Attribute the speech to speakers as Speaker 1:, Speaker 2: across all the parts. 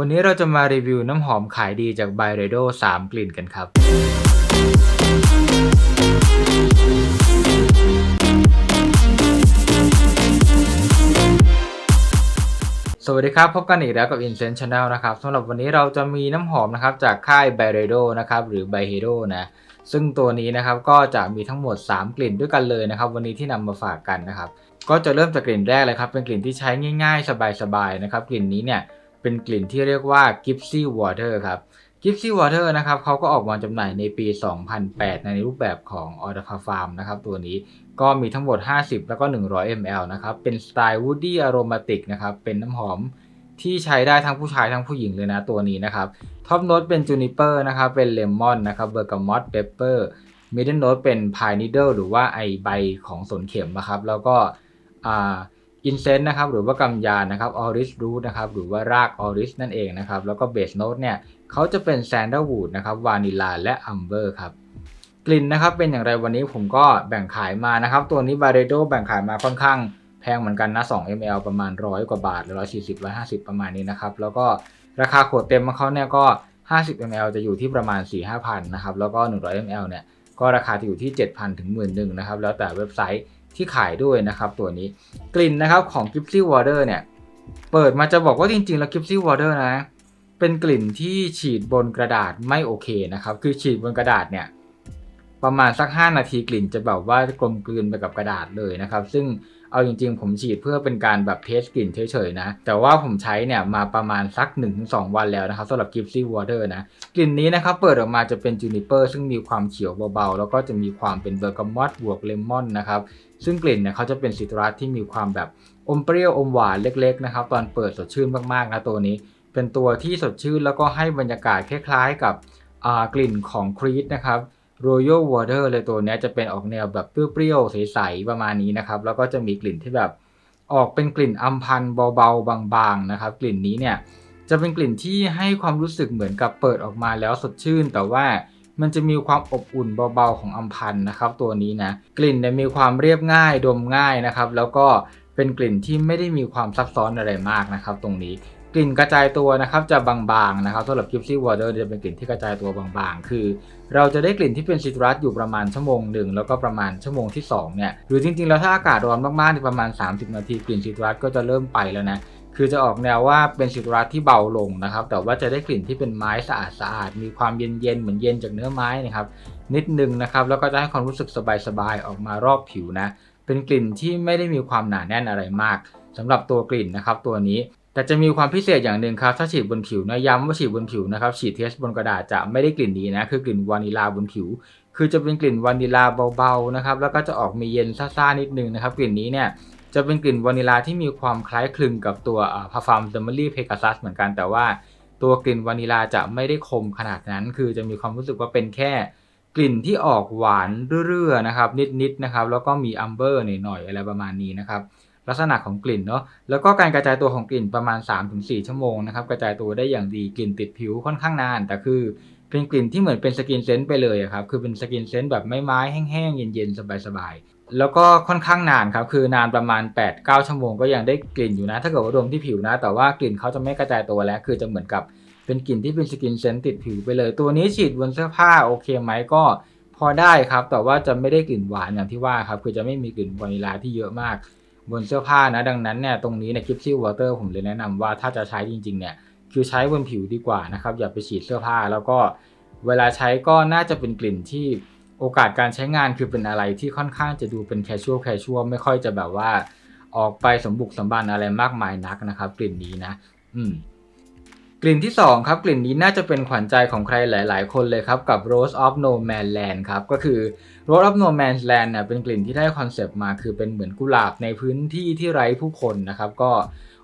Speaker 1: วันนี้เราจะมารีวิวน้ำหอมขายดีจากไบเรโด3 กลิ่นกันครับ สวัสดีครับ พบกันอีกแล้วกับ Incense Channel นะครับสำหรับวันนี้เราจะมีน้ำหอมนะครับจากค่าย b y r e d o นะครับหรือ b y h e d o นะซึ่งตัวนี้นะครับก็จะมีทั้งหมด 3 กลิ่นด้วยกันเลยนะครับ วันนี้ที่นำมาฝากกันนะครับ ก็จะเริ่มจากกลิ่นแรกเลยครับ เป็นกลิ่นที่ใช้ง่าย ๆ สบายๆนะครับ กลิ่นนี้เนี่ย เป็นกลิ่นที่เรียกว่า Gypsy Water ครับ Gypsy Water นะครับเขาก็ออกมาจำหน่ายในปี 2008 ในรูปแบบของ o r d a f a Farm นะครับตัวนี้ก็มีทั้งหมด 50 แล้วก็ 100 ml นะครับ เป็นสไตล์ Woody Aromatic นะครับ เป็นน้ำหอมที่ใช้ได้ทั้งผู้ชายทั้งผู้หญิงเลยนะตัวนี้นะครับ ท็อปโน้ตเป็นจูนิเปอร์นะครับ เป็นเลมอนนะครับ เบอร์กามอตเปเปอร์ มิดเดิลโน้ตเป็นพายนิดเดิลหรือว่าไอใบของสนเข็มนะครับ แล้วก็อ่า อินเซนต์นะครับหรือว่ากำยานนะครับออริสรูทนะครับหรือว่ารากออริสนั่นเองนะครับแล้วก็เบสโนตเนี่ยเขาจะเป็นแซนด์วูดนะครับวานิลาและอัมเบอร์ครับกลิ่นนะครับเป็นอย่างไรวันนี้ผมก็แบ่งขายมานะครับ ตัวนี้บาเรโดแบ่งขายมาค่อนข้างแพงเหมือนกันนะ 2 ml ประมาณ 100 กว่าบาทหรือ140 150 ประมาณนี้นะครับ แล้วก็ราคาขวดเต็มของเขาเนี่ยก็ 50 ml จะอยู่ที่ประมาณ 4 5พันนะครับ แล้วก็ 100 ml เนี่ย ก็ราคาจะอยู่ที่ 7,000 ถึง1 1 0 0 0 นะครับ แล้วแต่เว็บไซต์ ที่ขายด้วยนะครับตัวนี้กลิ่นนะครับของ g i p s y Water เนี่ย เปิดมาจะบอกว่าจริงๆ แล้ว g i p s y Water นะ เป็นกลิ่นที่ฉีดบนกระดาษไม่โอเคนะครับ คือฉีดบนกระดาษเนี่ย ประมาณสัก 5 นาทีกลิ่นจะแบบว่ากลมกลืนไปกับกระดาษเลยนะครับ ซึ่ง เอาจริงๆ ผมฉีดเพื่อเป็นการแบบเทสกลิ่นเฉยๆนะ แต่ว่าผมใช้เนี่ยมาประมาณสัก 1-2 วันแล้วนะครับสำหรับ Gypsy Water นะ กลิ่นนี้นะครับเปิดออกมาจะเป็นจูนิเปอร์ซึ่งมีความเขียวเบาๆ แล้วก็จะมีความเป็นเบอร์กามอตบวกเลมอนนะครับซึ่งกลิ่นเนี่ยเขาจะเป็นซิตรัสที่มีความแบบอมเปรี้ยวอมหวานเล็กๆนะครับตอนเปิดสดชื่นมากๆนะตัวนี้ เป็นตัวที่สดชื่นแล้วก็ให้บรรยากาศคล้ายๆ กับกลิ่นของครีตนะครับ Royal Water เลยตัวนี้จะเป็นออกแนวแบบเปรี้ยวๆใสๆประมาณนี้นะครับ แล้วก็จะมีกลิ่นที่แบบออกเป็นกลิ่นอัมพันเบาๆบางๆนะครับ กลิ่นนี้เนี่ยจะเป็นกลิ่นที่ให้ความรู้สึกเหมือนกับเปิดออกมาแล้วสดชื่น แต่ว่ามันจะมีความอบอุ่นเบาๆของอัมพันนะครับตัวนี้นะกลิ่นเนี่ยมีความเรียบง่ายดมง่ายนะครับ แล้วก็เป็นกลิ่นที่ไม่ได้มีความซับซ้อนอะไรมากนะครับ ตรงนี้ กลิ่นกระจายตัวนะครับจะบางๆนะครับสำหรับ Gypsy Water จะเป็นกลิ่นที่กระจายตัวบางๆ คือ เราจะได้กลิ่นที่เป็นซิตรัสอยู่ประมาณชั่วโมงหนึ่งแล้วก็ประมาณชั่วโมงที่2เนี่ยหรือจริงๆ แล้วถ้าอากาศร้อนมากๆในประมาณ 30 นาทีกลิ่นซิตรัสก็จะเริ่มไปแล้วนะคือจะออกแนวว่าเป็นซิตรัสที่เบาลงนะครับแต่ว่าจะได้กลิ่นที่เป็นไม้สะอาดๆมีความเย็นๆเหมือนเย็นจากเนื้อไม้นะครับนิดนึงนะครับแล้วก็จะให้ความรู้สึกสบายๆออกมารอบผิวนะเป็นกลิ่นที่ไม่ได้มีความหนาแน่นอะไรมากสำหรับตัวกลิ่นนะครับตัวนี้ แต่จะมีความพิเศษอย่างหนึ่งครับ ถ้าฉีดบนผิวนะย้ำว่าฉีดบนผิวนะครับ ฉีดเทสบนกระดาษจะไม่ได้กลิ่นนี้นะ คือกลิ่นวานิลาบนผิว คือจะเป็นกลิ่นวานิลาเบาๆนะครับ แล้วก็จะออกมีเย็นซ่าๆนิดนึงนะครับ กลิ่นนี้เนี่ยจะเป็นกลิ่นวานิลาที่มีความคล้ายคลึงกับตัวพาฟาร์มเดอร์มารีเพกาซัสเหมือนกัน แต่ว่าตัวกลิ่นวานิลาจะไม่ได้คมขนาดนั้น คือจะมีความรู้สึกว่าเป็นแค่กลิ่นที่ออกหวานเรื่อๆนะครับ นิดๆนะครับ แล้วก็มีอัมเบอร์หน่อยๆอะไรประมาณนี้นะครับ ลักษณะของกลิ่นเนาะแล้วก็การกระจายตัวของกลิ่นประมาณ 3-4 ชั่วโมงนะครับกระจายตัวได้อย่างดีกลิ่นติดผิวค่อนข้างนาน แต่คือเป็นกลิ่นที่เหมือนเป็นสกินเซนต์ไปเลยครับคือเป็นสกินเซนต์แบบไม้ไม้แห้งๆเย็นๆสบายๆแล้วก็ค่อนข้างนานครับคือนานประมาณ 8-9 ชั่วโมงก็ยังได้กลิ่นอยู่นะ ถ้าเกิดว่าดมที่ผิวนะ แต่ว่ากลิ่นเขาจะไม่กระจายตัวแล้ว คือจะเหมือนกับเป็นกลิ่นที่เป็นสกินเซนต์ติดผิวไปเลย ตัวนี้ฉีดบนเสื้อผ้าโอเคไหมก็พอได้ครับ แต่ว่าจะไม่ได้กลิ่นหวานอย่างที่ว่าครับ คือจะไม่มีกลิ่นวานิลาที่เยอะมาก บนเสื้อผ้านะดังนั้นเนี่ยตรงนี้ในคลิปซี่วอเตอร์ผมเลยแนะนำว่าถ้าจะใช้จริงๆเนี่ยคือใช้บนผิวดีกว่านะครับอย่าไปฉีดเสื้อผ้า แล้วก็เวลาใช้ก็น่าจะเป็นกลิ่นที่โอกาสการใช้งานคือเป็นอะไรที่ค่อนข้างจะดูเป็นแคชชวลแคชชวลไม่ค่อยจะแบบว่าออกไปสมบุกสมบันอะไรมากมายนักนะครับ กลิ่นนี้นะ อืม กลิ่นที่ 2 ครับ กลิ่นนี้น่าจะเป็นขวัญใจของใครหลาย ๆ คนเลยครับ กับ Rose of No Man Land ครับ ก็คือ Rose of No Man Land เนี่ยเป็นกลิ่นที่ได้คอนเซปต์มาคือเป็นเหมือนกุหลาบในพื้นที่ที่ไร้ผู้คนนะครับ ก็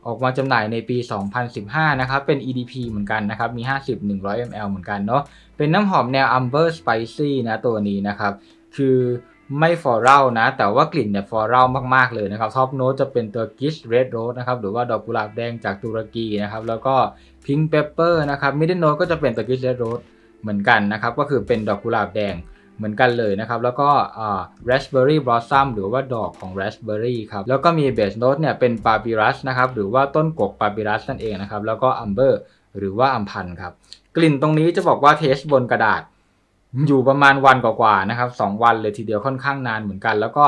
Speaker 1: ออกมาจำหน่ายในปี 2015 นะครับ เป็น EDP เหมือนกันนะครับ มี 50-100 ml เหมือนกันเนาะเป็นน้ำหอมแนว Amber Spicy นะตัวนี้นะครับ คือ ไม่ฟอรัลนะ แต่ว่ากลิ่นเนี่ยฟอรัลมากๆเลยนะครับท็อปโน้ตจะเป็นตัวกิชเรดโรสนะครับหรือว่าดอกกุหลาบแดงจากตุรกีนะครับแล้วก็พิงค์เปเปอร์นะครับมิดเดิลโน้ตก็จะเป็นตัวกิชเรดโรสเหมือนกันนะครับก็คือเป็นดอกกุหลาบแดงเหมือนกันเลยนะครับ แล้วก็อ่า raspberry blossom หรือว่าดอกของ raspberry ครับ แล้วก็มีเบสโน้ตเนี่ยเป็น papyrus นะครับ หรือว่าต้นกก papyrus นั่นเองนะครับ แล้วก็ amber หรือว่าอัมพันธ์ครับ กลิ่นตรงนี้จะบอกว่าเทสบนกระดาษ อยู่ประมาณวันกว่าๆนะครับสองวันเลยทีเดียวค่อนข้างนานเหมือนกัน แล้วก็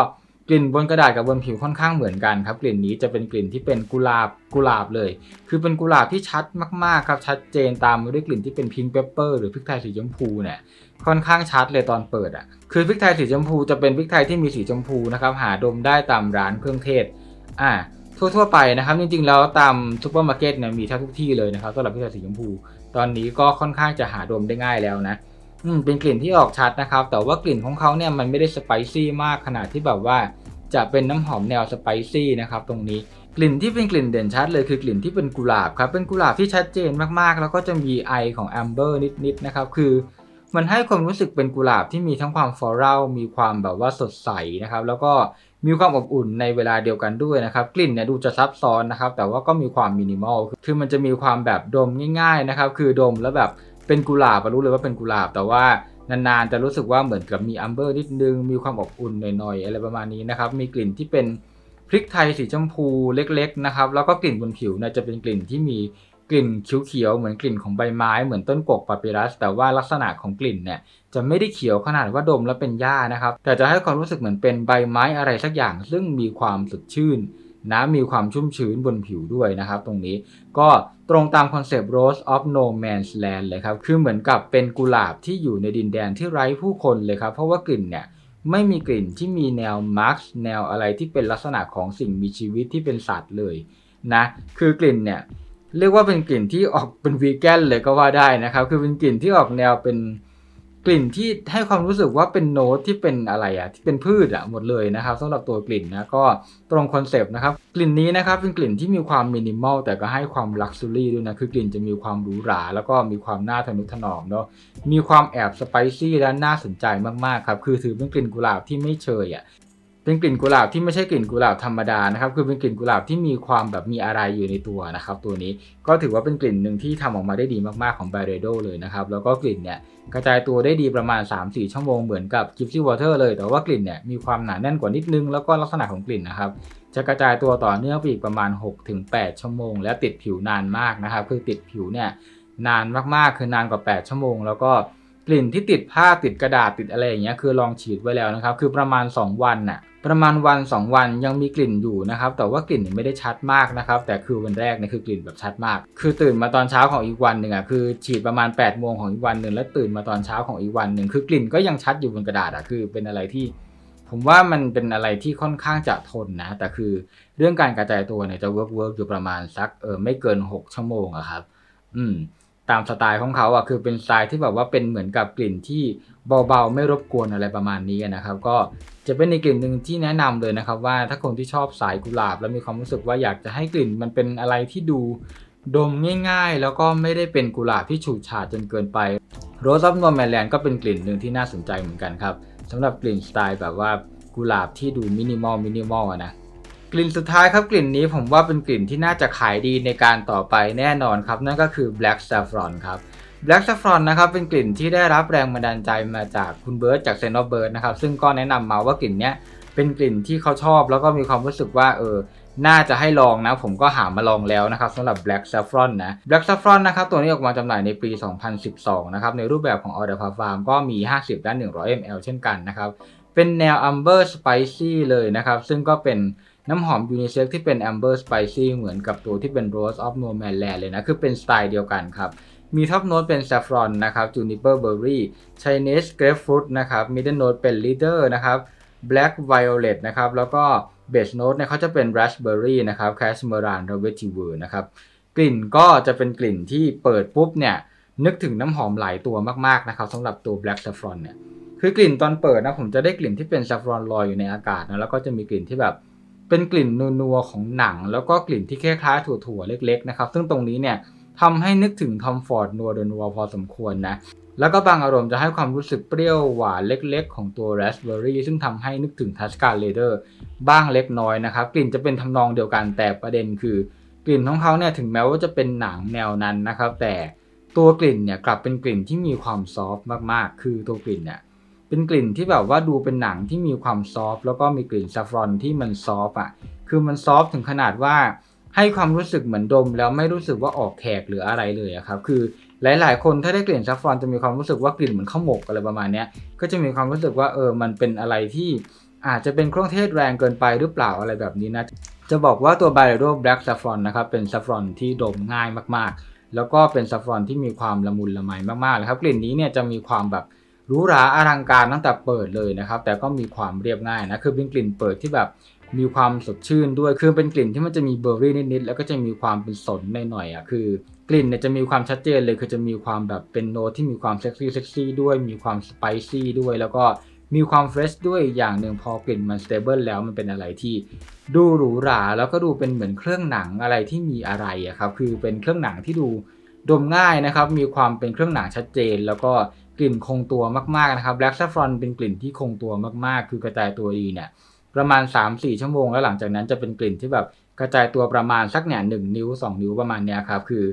Speaker 1: กลิ่นบนกระดาษกับบนผิวค่อนข้างเหมือนกันครับกลิ่นนี้จะเป็นกลิ่นที่เป็นกุหลาบกุหลาบเลย คือเป็นกุหลาบที่ชัดมากๆครับชัดเจนตามมาด้วยกลิ่นที่เป็นพิงค์เปปเปอร์หรือพริกไทยสีชมพูเนี่ยค่อนข้างชัดเลยตอนเปิดอะคือพริกไทยสีชมพูจะเป็นพริกไทยที่มีสีชมพูนะครับหาดมได้ตามร้านเครื่องเทศอ่าทั่วๆไปนะครับจริงๆแล้วตามซูเปอร์มาร์เก็ตเนี่ยมีแทบทุกที่เลยนะครับสำหรับพริกไทยสีชมพู ตอนนี้ก็ค่อนข้างจะหาดมได้ง่ายแล้วนะ อืมเป็นกลิ่นที่ออกชัดนะครับ แต่ว่ากลิ่นของเขาเนี่ยมันไม่ได้สไปซี่มากขนาดที่แบบว่าจะเป็นน้ำหอมแนวสไปซี่นะครับตรงนี้กลิ่นที่เป็นกลิ่นเด่นชัดเลยคือกลิ่นที่เป็นกุหลาบครับเป็นกุหลาบที่ชัดเจนมากๆ แล้วก็จะมีไอของแอมเบอร์นิดๆนะครับคือ มันให้ความรู้สึกเป็นกุหลาบที่มีทั้งความฟลอรัลมีความแบบว่าสดใสนะครับแล้วก็มีความอบอุ่นในเวลาเดียวกันด้วยนะครับกลิ่นเนี่ยดูจะซับซ้อนนะครับแต่ว่าก็มีความมินิมอลคือมันจะมีความแบบดมง่าย ๆนะครับ คือดมแล้วแบบ เป็นกุหลาบรู้เลยว่าเป็นกุหลาบ แต่ว่านานๆจะรู้สึกว่าเหมือนกับมีอัมเบอร์นิดนึง มีความอบอุ่นหน่อยๆอะไรประมาณนี้นะครับ มีกลิ่นที่เป็นพริกไทยสีชมพูเล็กๆนะครับ แล้วก็กลิ่นบนผิวเนี่ยจะเป็นกลิ่นที่มีกลิ่นเขียวๆเหมือนกลิ่นของใบไม้เหมือนต้นกกปาปิรัส แต่ว่าลักษณะของกลิ่นเนี่ยจะไม่ได้เขียวขนาดว่าดมแล้วเป็นหญ้านะครับ แต่จะให้ความรู้สึกเหมือนเป็นใบไม้อะไรสักอย่าง ซึ่งมีความสดชื่นนะมีความชุ่มชื้นบนผิวด้วยนะครับ ตรงนี้ก็ ตรงตามคอนเซปต์ Rose of No Man's Land เลยครับ คือเหมือนกับเป็นกุหลาบที่อยู่ในดินแดนที่ไร้ผู้คนเลยครับ เพราะว่ากลิ่นเนี่ยไม่มีกลิ่นที่มีแนวมาร์กแนวอะไรที่เป็นลักษณะของสิ่งมีชีวิตที่เป็นสัตว์เลยนะ คือกลิ่นเนี่ยเรียกว่าเป็นกลิ่นที่ออกเป็นวีแกนเลยก็ว่าได้นะครับ คือเป็นกลิ่นที่ออกแนวเป็น กลิ่นที่ให้ความรู้สึกว่าเป็นโน้ตที่เป็นอะไรอะที่เป็นพืชอะหมดเลยนะครับสำหรับตัวกลิ่นนะก็ตรงคอนเซปต์นะครับ กลิ่นนี้นะครับเป็นกลิ่นที่มีความมินิมอลแต่ก็ให้ความลักซ์รี่ด้วยนะคือกลิ่นจะมีความหรูหรา แล้วก็มีความน่าทะนุถนอมเนาะมีความแอบสไปซี่และน่าสนใจมากๆครับคือถือเป็นกลิ่นกุหลาบที่ไม่เชยอะ เป็นกลิ่นกุหลาบที่ไม่ใช่กลิ่นกุหลาบธรรมดานะครับ คือเป็นกลิ่นกุหลาบที่มีความแบบมีอะไรอยู่ในตัวนะครับ ตัวนี้ก็ถือว่าเป็นกลิ่นหนึ่งที่ทำออกมาได้ดีมากๆของ b y r e d o เลยนะครับ แล้วก็กลิ่นเนี่ยกระจายตัวได้ดีประมาณ 3-4 ชั่วโมงเหมือนกับ Gypsy Water เลย แต่ว่ากลิ่นเนี่ยมีความหนาแน่นกว่านิดนึง แล้วก็ลักษณะของกลิ่นนะครับ จะกระจายตัวต่อเนื่องไปอีกประมาณ 6-8 ชั่วโมง และติดผิวนานมากนะครับ คือติดผิวเนี่ยนานมากๆ คือนานกว่า 8 ชั่วโมง แล้วก็กลิ่นที่ติดผ้าติดกระดาษติดอะไรอย่างเงี้ยคือลองฉีดไว้แล้วนะครับ คือประมาณ 2 วันน่ะ ประมาณวัน 2 วันยังมีกลิ่นอยู่นะครับ แต่ว่ากลิ่นไม่ได้ชัดมากนะครับ แต่คือวันแรกเนี่ยคือกลิ่นแบบชัดมาก คือตื่นมาตอนเช้าของอีกวันหนึ่งอะคือฉีดประมาณ8ปดโมงของอีกวันหนึ่งแล้วตื่นมาตอนเช้าของอีกวันหนึ่งคือกลิ่นก็ยังชัดอยู่บนกระดาษอะคือเป็นอะไรที่ ผมว่ามันเป็นอะไรที่ค่อนข้างจะทนนะ แต่คือเรื่องการกระจายตัวเนี่ยจะเวิร์กเวิร์กอยู่ประมาณสักเออไม่เกิน 6 ชั่วโมงอะครับ อืม ตามสไตล์ของเขาอะคือเป็นสไตล์ที่แบบว่าเป็นเหมือนกับกลิ่นที่เบาๆ ไม่รบกวนอะไรประมาณนี้นะครับ ก็จะเป็นในกลิ่นหนึ่งที่แนะนำเลยนะครับ ว่าถ้าคนที่ชอบสายกุหลาบ แล้วมีความรู้สึกว่าอยากจะให้กลิ่นมันเป็นอะไรที่ดูดมง่ายๆ แล้วก็ไม่ได้เป็นกุหลาบที่ฉูดฉาดจนเกินไป Rose of Normanland ก็เป็นกลิ่นหนึ่งที่น่าสนใจเหมือนกันครับสำหรับกลิ่นสไตล์แบบว่ากุหลาบที่ดูมินิมอลมินิมอลนะ กลิ่นสุดท้ายครับกลิ่นนี้ผมว่าเป็นกลิ่นที่น่าจะขายดีในการต่อไปแน่นอนครับ นั่นก็คือ Black Saffron ครับ Black Saffron นะครับเป็นกลิ่นที่ได้รับแรงบันดาลใจมาจากคุณเบิร์ดจาก s e n of Bird นะครับซึ่งก็แนะนำมาว่ากลิ่นเนี้ยเป็นกลิ่นที่เขาชอบ แล้วก็มีความรู้สึกว่าเออน่าจะให้ลองนะ ผมก็หามาลองแล้วนะครับสำหรับ Black Saffron นะ Black Saffron นะครับตัวนี้ออกมาจำหน่ายในปี 2012 นะครับในรูปแบบของ Eau de Parfum ก็มี 50และ100 ml เช่นกันนะครับเป็นแนว Amber Spicy เลยนะครับซึ่งก็เป็น น้ำหอมยูนิเซ็กที่เป็น Amber Spicy เหมือนกับตัวที่เป็น Rose of Normanland เลยนะ คือเป็นสไตล์เดียวกันครับ มีท็อปโน้ตเป็น Saffron นะครับ Juniper Berry Chinese Grapefruit นะครับ Middle Note เป็น Leader นะครับ Black Violet นะครับแล้วก็ Base Note เนี่ยเขาจะเป็น Raspberry นะครับ Cashmeran และ Vetiver นะครับกลิ่นก็จะเป็นกลิ่นที่เปิดปุ๊บเนี่ยนึกถึงน้ำหอมหลายตัวมากๆนะครับสำหรับตัว Black Saffron เนี่ยคือกลิ่นตอนเปิดนะผมจะได้กลิ่นที่เป็น Saffron ลอยอยู่ในอากาศนะแล้วก็จะมีกลิ่นที่แบบ เป็นกลิ่นนัวๆของหนัง แล้วก็กลิ่นที่คล้ายๆถั่วๆเล็กๆนะครับซึ่งตรงนี้เนี่ยทำให้นึกถึงทอมฟอร์ดนัวโดนัวพอสมควรนะแล้วก็บางอารมณ์จะให้ความรู้สึกเปรี้ยวหวานเล็กๆ ของตัวราสเบอร์รี่ซึ่งทำให้นึกถึงทัชการ์เลเดอร์บ้างเล็กน้อยนะครับ กลิ่นจะเป็นทำนองเดียวกันแต่ประเด็นคือกลิ่นของเขาเนี่ยถึงแม้ว่าจะเป็นหนังแนวนั้นนะครับ แต่ตัวกลิ่นเนี่ยกลับเป็นกลิ่นที่มีความซอฟต์มากๆ คือตัวกลิ่นเนี่ย เป็นกลิ่นที่แบบว่าดูเป็นหนังที่มีความซอฟต์แล้วก็มีกลิ่นซาฟรอนที่มันซอฟต์อะ คือมันซอฟต์ถึงขนาดว่าให้ความรู้สึกเหมือนดม แล้วไม่รู้สึกว่าออกแขกหรืออะไรเลยอะครับ คือหลาย ๆ คนถ้าได้กลิ่นซัฟฟรอนจะมีความรู้สึกว่ากลิ่นเหมือนข้าวหมกอะไรประมาณนี้ก็จะมีความรู้สึกว่าเออมันเป็นอะไรที่อาจจะเป็นเครื่องเทศแรงเกินไปหรือเปล่าอะไรแบบนี้นะ จะบอกว่าตัว b y r e d o Black Saffron นะครับเป็นซัฟฟรอนที่ดมง่ายมาก ๆ แล้วก็เป็นซัฟฟรอนที่มีความละมุนละไมมากๆเลยครับกลิ่นนี้เนี่ยจะมีความแบบ หรูหราอลังการตั้งแต่เปิดเลยนะครับ แต่ก็มีความเรียบง่ายนะคือเป็นกลิ่นเปิดที่แบบมีความสดชื่นด้วยคือเป็นกลิ่นที่มันจะมีเบอร์รี่นิดๆแล้วก็จะมีความเป็นสนหน่อยๆอะคือกลิ่นเนี่ยจะมีความชัดเจนเลยคือจะมีความแบบเป็นโน้ตที่มีความเซ็กซี่เซ็กซี่ด้วย มีความสไปซี่ด้วย แล้วก็มีความเฟรชด้วยอย่างหนึ่งพอกลิ่นมันสเตเบิลแล้วมันเป็นอะไรที่ ดูหรูหราแล้วก็ดูเป็นเหมือนเครื่องหนังอะไรที่มีอะไรอะครับคือเป็นเครื่องหนังที่ดู ดมง่ายนะครับ มีความเป็นเครื่องหนังชัดเจน แล้วก็กลิ่นคงตัวมากๆนะครับ Black Saffron เป็นกลิ่นที่คงตัวมากๆ คือกระจายตัวดีเนี่ยประมาณ 3-4 ชั่วโมง แล้วหลังจากนั้นจะเป็นกลิ่นที่แบบกระจายตัวประมาณสักเนี่ยหนึ่งนิ้ว 2 นิ้วประมาณเนี้ยครับคือ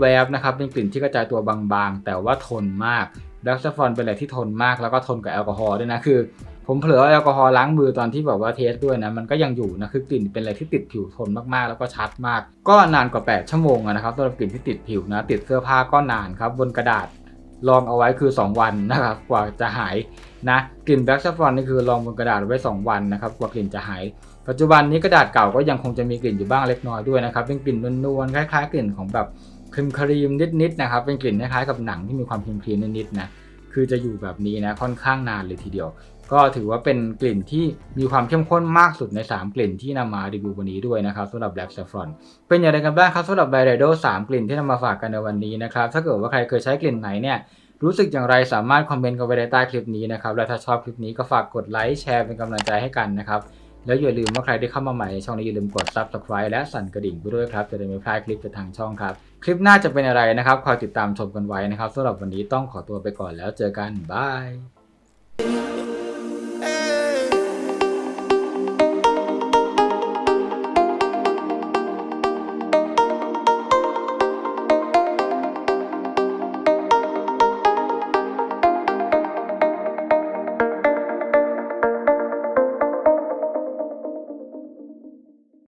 Speaker 1: แวบๆนะครับเป็นกลิ่นที่กระจายตัวบางๆ แต่ว่าทนมาก Black Saffron เป็นอะไรที่ทนมากแล้วก็ทนกับแอลกอฮอล์ด้วยนะคือ ผมเผลอเอแอลกอฮอล์ล้างมือตอนที่แบบว่าเทสด้วยนะมันก็ยังอยู่นะคือกลิ่นเป็นอะไรที่ติดผิวทนมากๆ แล้วก็ชัดมาก ก็นานกว่า 8 ชั่วโมงนะครับสำหรับกลิ่นที่ติดผิวนะติดเสื้อผ้าก็นานครับบนกระดาษลองเอาไว้คือ 2 วันนะครับกว่าจะหายนะกลิ่นแบล็กซัฟฟอนนี่คือลองบนกระดาษไว้ 2 วันนะครับกว่ากลิ่นจะหาย ปัจจุบันนี้กระดาษเก่าก็ยังคงจะมีกลิ่นอยู่บ้างเล็กน้อยด้วยนะครับเป็นกลิ่นนวลๆคล้ายๆกลิ่นของแบบ รีมครีมนิดๆนะครับ เป็นกลิ่นคล้ายๆกับหนังที่มีความครีมครีมนิดๆนะคือจะอยู่แบบนี้นะค่อนข้างนานเลยทีเดียว ก็ถือว่าเป็นกลิ่นที่มีความเข้มข้นมากสุดใน 3 กลิ่นที่นำมารีวิววันนี้ด้วยนะครับสำหรับ Black Saffron เป็นอย่างไรกันบ้างครับสำหรับ b y r e d o 3กลิ่นที่นำมาฝากกันในวันนี้นะครับถ้าเกิดว่าใครเคยใช้กลิ่นไหนเนี่ยรู้สึกอย่างไรสามารถคอมเมนต์กันไว้ใต้คลิปนี้นะครับและถ้าชอบคลิปนี้ก็ฝากกดไลค์แชร์เป็นกำลังใจให้กันนะครับแล้วอย่าลืมว่าใครที่เข้ามาใหม่ในช่องนี้อย่าลืมกด subscribe และสั่นกระดิ่งไปด้วยครับจะได้ไม่พลาดคลิปจากทางช่องครับ คลิปหน้าจะเป็นอะไรนะครับ คอยติดตามชมกันไว้นะครับสำหรับวันนี้ต้องขอตัวไปก่อนแล้วเจอกันบาย